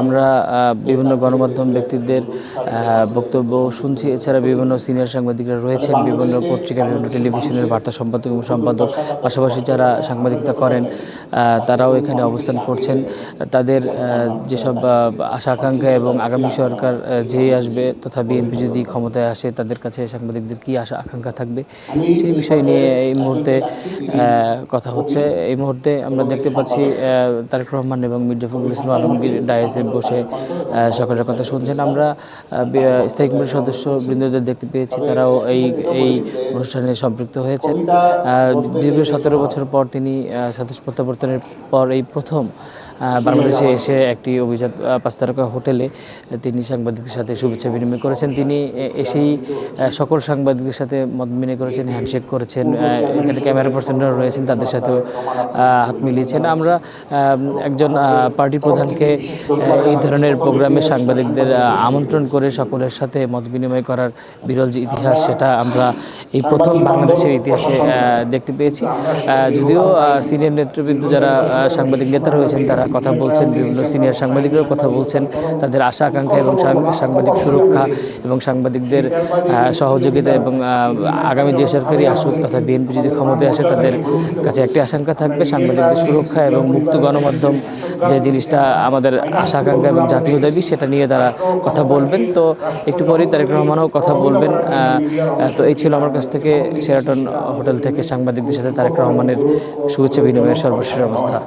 আমরা বিভিন্ন গণমাধ্যম ব্যক্তিদের বক্তব্য শুনছি। এছাড়া বিভিন্ন সিনিয়র সাংবাদিকরা রয়েছেন, বিভিন্ন পত্রিকা, বিভিন্ন টেলিভিশনের বার্তা সম্পাদক এবং সম্পাদক। পাশাপাশি যারা সাংবাদিকতা করেন তারাও এখানে অবস্থান করছেন। তাদের যেসব আশা আকাঙ্ক্ষা এবং আগামী সরকার যেই আসবে তথা বিএনপি যদি ক্ষমতায় আসে, তাদের কাছে সাংবাদিকদের কী আশা, আকাঙ্ক্ষা থাকবে? সেই বিষয় নিয়ে এই মুহূর্তে কথা হচ্ছে। এই মুহূর্তে আমরা দেখতে পাচ্ছি তারেক রহমান এবং মির্জা ফখরুল ইসলাম আলমগীর ডায়াসে বসে সকলের কথা শুনছেন। আমরা স্থায়ী কমিটির সদস্য বৃন্দদের দেখতে পেয়েছি, তারাও এই এই অনুষ্ঠানে সম্পৃক্ত হয়েছেন। দীর্ঘ সতেরো বছর পর তিনি সদস্য প্রত্যাবর্তনের পর এই প্রথম বাংলাদেশে এসে একটি অভিজাত পাঁচ তারকা হোটেলে তিনি সাংবাদিকদের সাথে শুভেচ্ছা বিনিময় করেছেন। তিনি এসেই সকল সাংবাদিকদের সাথে মত বিনিময় করেছেন, হ্যান্ডশেক করেছেন এখানে ক্যামেরা পার্সনরা রয়েছেন, তাদের সাথেও হাত মিলিয়েছেন। আমরা একজন পার্টি প্রধানকে এই ধরনের প্রোগ্রামে সাংবাদিকদের আমন্ত্রণ করে সকলের সাথে মত বিনিময় করার বিরল যে ইতিহাস, সেটা আমরা এই প্রথম বাংলাদেশের ইতিহাসে দেখতে পেয়েছি। যদিও সিনিয়র নেতৃবৃন্দ যারা সাংবাদিক নেতা রয়েছেন, তারা কথা বলছেন, বিভিন্ন সিনিয়র সাংবাদিকরাও কথা বলছেন। তাদের আশা, আকাঙ্ক্ষা এবং সাংবাদিক সুরক্ষা এবং সাংবাদিকদের সহযোগিতা এবং আগামী যে সরকারি আসুক তথা বিএনপি যদি ক্ষমতায় আসে, তাদের কাছে একটি আশঙ্কা থাকবে, সাংবাদিকদের সুরক্ষা এবং মুক্ত গণমাধ্যম যে জিনিসটা আমাদের আশা, আকাঙ্ক্ষা এবং জাতীয় দাবি, সেটা নিয়ে তারা কথা বলবেন। তো একটু পরেই তারেক রহমানও কথা বলবেন। তো এই ছিল আমার কাছ থেকে সেরাটন হোটেল থেকে সাংবাদিকদের সাথে তারেক রহমানের শুভেচ্ছা বিনিময়ের সর্বশেষ অবস্থা।